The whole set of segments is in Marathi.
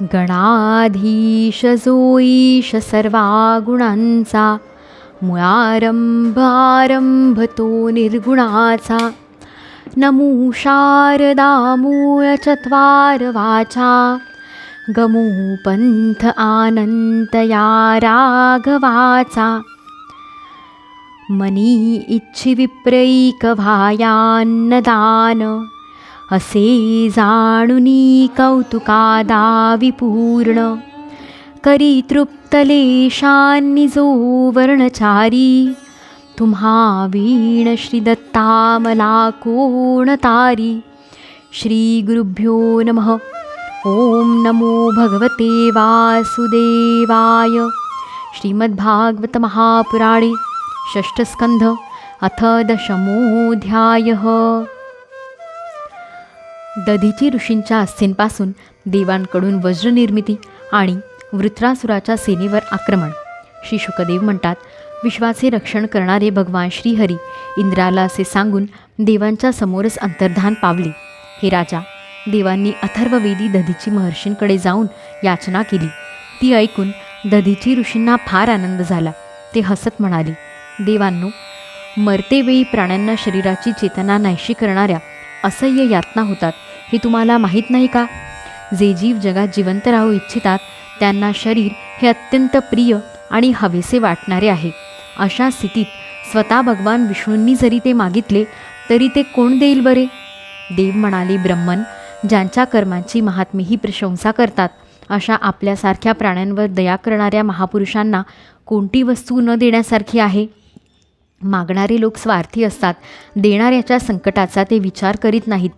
गणाधीश जोईश सर्वा गुणांचा मुळारंभ आरंभ तो निर्गुणाचा नमू शारदा मूळ चत्वार वाचा गमू पंथ आनंत या राघवाचा मनी इच्छिविप्रैकभायान्नदान। विप्रैक असे जाणुनी कौतुकादा विपूर्ण करी तृप्तलेशांनी जो वर्णचारी। तुम्हा वीण श्री मला कोण तारी श्री गुरुभ्यो नमः। ओम नमो भगवते वासुदेवाय। श्रीमद्भागवत महापुराणे षष्ठस्कंध अथ दशमोऽध्यायः। दधीची ऋषींच्या अस्थींपासून देवांकडून वज्रनिर्मिती आणि वृत्रासुराच्या सेनेवर आक्रमण. श्री शुकदेव म्हणतात विश्वाचे रक्षण करणारे भगवान श्रीहरी इंद्राला असे सांगून देवांच्या समोरच अंतर्धान पावले. हे राजा देवांनी अथर्ववेदी दधीची महर्षींकडे जाऊन याचना केली. ती ऐकून दधीची ऋषींना फार आनंद झाला. ते हसत म्हणाले देवांनो मरतेवेळी प्राण्यांना शरीराची चेतना नाहीशी करणाऱ्या असह्य यातना होतात. हे तुम्हाला माहीत नाही का? जे जीव जगात जिवंत राहू इच्छितात त्यांना शरीर हे अत्यंत प्रिय आणि हवेसे वाटणारे आहे. अशा स्थितीत स्वतः भगवान विष्णूंनी जरी ते मागितले तरी ते कोण देईल बरे? देव म्हणाले ब्रह्मन ज्यांच्या कर्मांची महात्मे ही प्रशंसा करतात अशा आपल्यासारख्या प्राण्यांवर दया करणाऱ्या महापुरुषांना कोणती वस्तू न देण्यासारखी आहे? मागणारे लोक स्वार्थी असतात देणाऱ्याच्या संकटाचा ते विचार करीत नाहीत.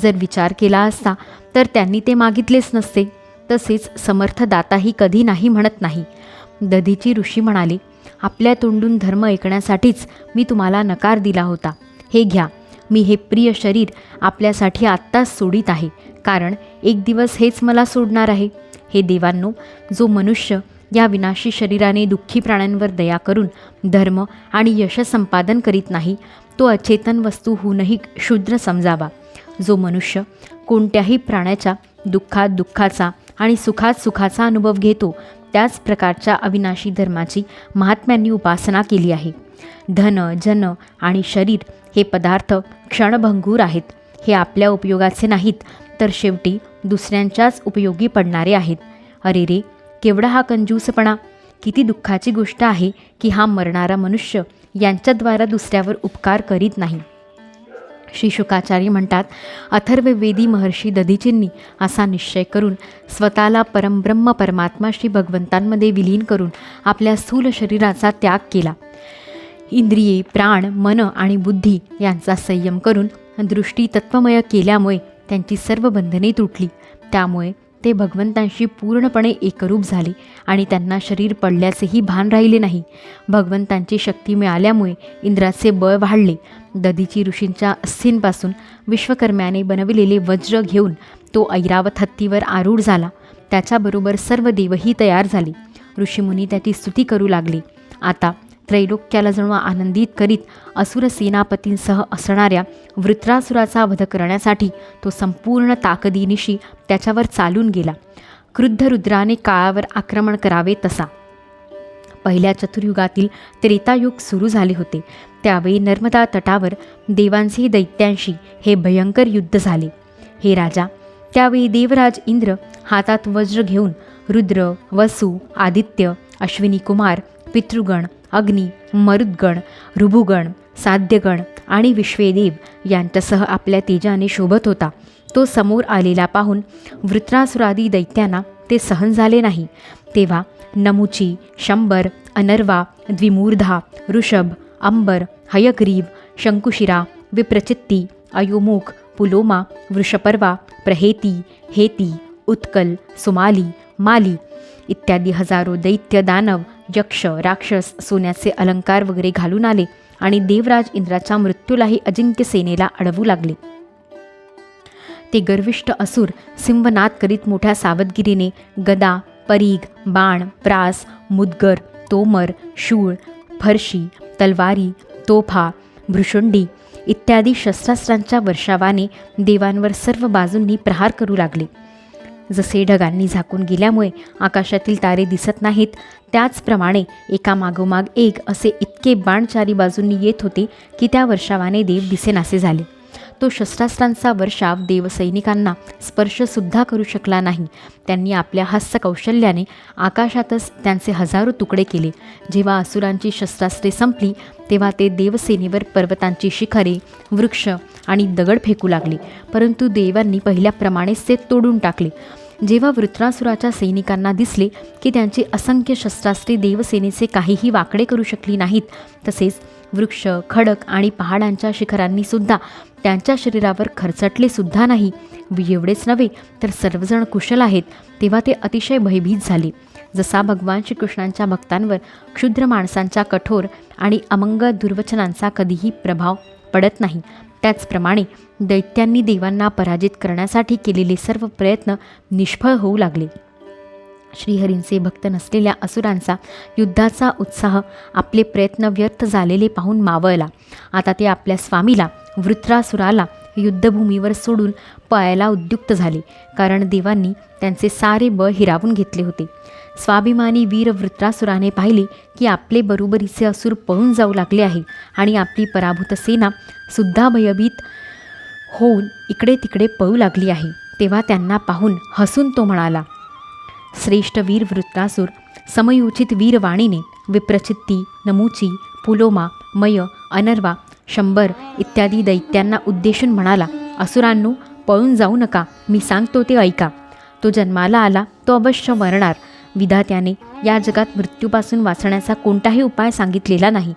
जर विचार केला असता तर त्यांनी ते मागितलेच नसते. तसेच समर्थ दाताही कधी नाही म्हणत नाही. दधीची ऋषी म्हणाले आपल्या तोंडून धर्म ऐकण्यासाठीच मी तुम्हाला नकार दिला होता. हे घ्या मी हे प्रिय शरीर आपल्यासाठी आत्ताच सोडित आहे. कारण एक दिवस हेच मला सोडणार आहे. हे देवांनो जो मनुष्य या विनाशी शरीराने दुःखी प्राण्यांवर दया करून धर्म आणि यश संपादन करीत नाही तो अचेतन वस्तू होऊनही क्षुद्र समजावा. जो मनुष्य कोणत्याही प्राण्याच्या दुःखात दुःखाचा आणि सुखात सुखाचा अनुभव घेतो त्याच प्रकारच्या अविनाशी धर्माची महात्म्यांनी उपासना केली आहे. धन जन आणि शरीर हे पदार्थ क्षणभंगूर आहेत. हे आपल्या उपयोगाचे नाहीत तर शेवटी दुसऱ्यांच्याच उपयोगी पडणारे आहेत. अरे रे केवढा हा कंजूसपणा? किती दुःखाची गोष्ट आहे की हा मरणारा मनुष्य यांच्याद्वारा दुसऱ्यावर उपकार करीत नाही. श्री शुकाचार्य म्हणतात अथर्ववेदी महर्षी दधीचींनी असा निश्चय करून स्वतःला परमब्रह्म परमात्मा श्री भगवंतांमध्ये विलीन करून आपल्या स्थूल शरीराचा त्याग केला. इंद्रिये प्राण मन आणि बुद्धी यांचा संयम करून दृष्टी तत्वमय केल्यामुळे त्यांची सर्व बंधने तुटली. त्यामुळे ते भगवंतांशी पूर्णपणे एकरूप झाले आणि त्यांना शरीर पडल्याचेही भान राहिले नाही. भगवंतांची शक्ती मिळाल्यामुळे इंद्राचे बळ वाढले. दधीची ऋषींच्या अस्थींपासून विश्वकर्म्याने बनविलेले वज्र घेऊन तो ऐरावत हत्तीवर आरूढ झाला. त्याच्याबरोबर सर्व देवही तयार झाले. ऋषीमुनी त्याची स्तुती करू लागले. आता त्रैलोक्याला जणू आनंदित करीत असुर सेनापतींसह असणाऱ्या वृत्रासुराचा वध करण्यासाठी तो संपूर्ण ताकदीनिशी त्याच्यावर चालून गेला. क्रुद्ध रुद्राने काळावर आक्रमण करावे तसा. पहिल्या चतुर्युगातील त्रेतायुग सुरू झाले होते. त्यावेळी नर्मदा तटावर देवांचे दैत्यांशी हे भयंकर युद्ध झाले. हे राजा त्यावेळी देवराज इंद्र हातात वज्र घेऊन रुद्र वसु आदित्य अश्विनी कुमार पितृगण अग्नी मरुद्गण ऋभुगण साध्यगण आणि विश्वेदेव यांच्यासह आपल्या तेजाने शोभत होता. तो समोर आलेला पाहून वृत्रासुरादी दैत्यांना ते सहन झाले नाही. तेव्हा नमुची शंबर अनर्वा द्विमूर्धा ऋषभ अंबर हयग्रीव शंकुशिरा विप्रचित्ती अयोमुख पुलोमा वृषपर्वा प्रहेती हेती उत्कल सुमाली माली इत्यादी हजारो दैत्य दानव यक्ष राक्षस सोन्याचे अलंकार वगैरे घालून आले आणि देवराज इंद्राच्या मृत्यूलाही अजिंक्य सेनेला अडवू लागले. ते गर्विष्ट असुर सिंहनाद करीत मोठ्या सावधगिरीने गदा परीग बाण प्रास मुदगर तोमर शूळ फरशी तलवारी तोफा भृशुंडी इत्यादी शस्त्रास्त्रांच्या वर्षावाने देवांवर सर्व बाजूंनी प्रहार करू लागले. जसे ढगांनी झाकून गेल्यामुळे आकाशातील तारे दिसत नाहीत त्याचप्रमाणे एका मागोमाग एक असे इतके बाण चारी बाजूंनी येत होते की त्या वर्षावाने देव दिसेनासे झाले. तो शस्त्रास्त्रांचा वर्षाव देवसैनिकांना स्पर्शसुद्धा करू शकला नाही. त्यांनी आपल्या हास्य कौशल्याने आकाशातच त्यांचे हजारो तुकडे केले. जेव्हा असुरांची शस्त्रास्त्रे संपली तेव्हा ते देवसेनेवर पर्वतांची शिखरे वृक्ष आणि दगड फेकू लागले. परंतु देवांनी पहिल्याप्रमाणेच ते तोडून टाकले. जेव्हा वृत्रासुराच्या सैनिकांना दिसले की त्यांची असंख्य शस्त्रास्त्रे देवसेनेचे काहीही वाकडे करू शकली नाहीत तसेच वृक्ष खडक आणि पहाडांच्या शिखरांनी सुद्धा त्यांच्या शरीरावर खरचटले सुद्धा नाही एवढेच नव्हे तर सर्वजण कुशल आहेत तेव्हा ते अतिशय भयभीत झाले. जसा भगवान श्रीकृष्णांच्या भक्तांवर क्षुद्र माणसांच्या कठोर आणि अमंग दुर्वचनांचा कधीही प्रभाव पडत नाही त्याचप्रमाणे दैत्यांनी देवांना पराजित करण्यासाठी केलेले सर्व प्रयत्न निष्फळ होऊ लागले. श्रीहरींचे भक्त नसलेल्या असुरांचा युद्धाचा उत्साह आपले प्रयत्न व्यर्थ झालेले पाहून मावळला. आता ते आपल्या स्वामीला वृत्रासुराला युद्धभूमीवर सोडून पळायला उद्युक्त झाले कारण देवांनी त्यांचे सारे बळ हिरावून घेतले होते. स्वाभिमानी वीर वृत्रासुराने पाहिले की आपले बरोबरीचे असुर पळून जाऊ लागले आहे आणि आपली पराभूत सेना सुद्धा भयभीत होऊन इकडे तिकडे पळू लागली आहे. तेव्हा त्यांना पाहून हसून तो म्हणाला श्रेष्ठ वीर वृत्रासूर समयोचित वीरवाणीने विप्रचित्ती नमुची पुलोमा मय अनर्वा शंभर इत्यादी दैत्यांना उद्देशून म्हणाला असुरांनो पळून जाऊ नका. मी सांगतो ते ऐका. तो जन्माला आला तो अवश्य मरणार. विधात्याने या जगात मृत्यूपासून वाचण्याचा कोणताही उपाय सांगितलेला नाही.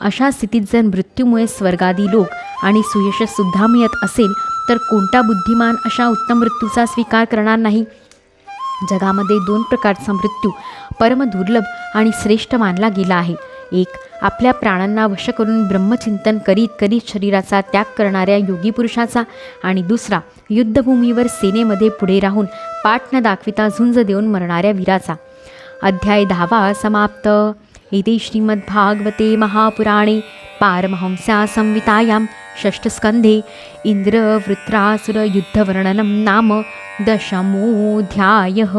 अशा स्थितीत जर मृत्यूमुळे स्वर्गादी लोक आणि सुयशसुद्धा मिळत असेल तर कोणता बुद्धिमान अशा उत्तम मृत्यूचा स्वीकार करणार नाही? जगामध्ये दोन प्रकारचा मृत्यू परम दुर्लभ आणि श्रेष्ठ मानला गेला आहे. एक आपल्या प्राणांना वश करून ब्रह्मचिंतन करीत करीत शरीराचा त्याग करणाऱ्या योगी पुरुषाचा आणि दुसरा युद्धभूमीवर सेनेमध्ये पुढे राहून पाठ न दाखविता झुंज देऊन मरणाऱ्या वीराचा. अध्याय दहावा समाप्त. इति श्रीमद्भागवते महापुराणे पारमहंस्या संवितायां षष्ठस्कन्धे इन्द्रवृत्रासुरयुद्धवर्णनं नाम दशमोऽध्यायः.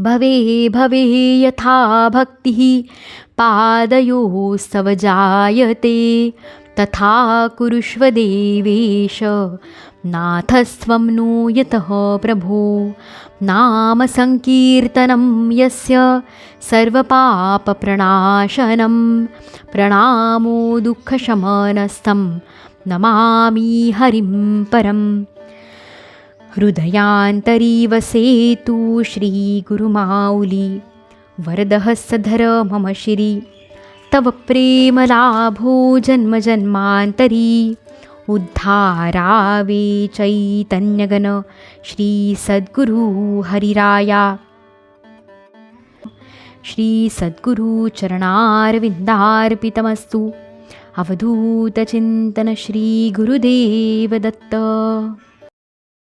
भवे भवे यथा भक्तिः। पादयोस्तव जायते तथा कुरुष्व देवेश। नाथस्त्वं नो यतः प्रभो। नामसङ्कीर्तनं यस्य सर्वपापप्रणाशनं। प्रणामो दुःखशमनस्थं। नमामि हरिं परम् हृदयान्तरी वसेतु श्रीगुरुमाऊली वरदहस्सधर मम शिरी। तव प्रेमलाभो जन्मजन्मान्तरी। उद्धारावे चैतन्यगन श्रीसद्गुरु हरिराया। श्रीसद्गुरुचरणार्विन्दार्पितमस्तु अवधूतचिन्तन श्रीगुरुदेवदत्त।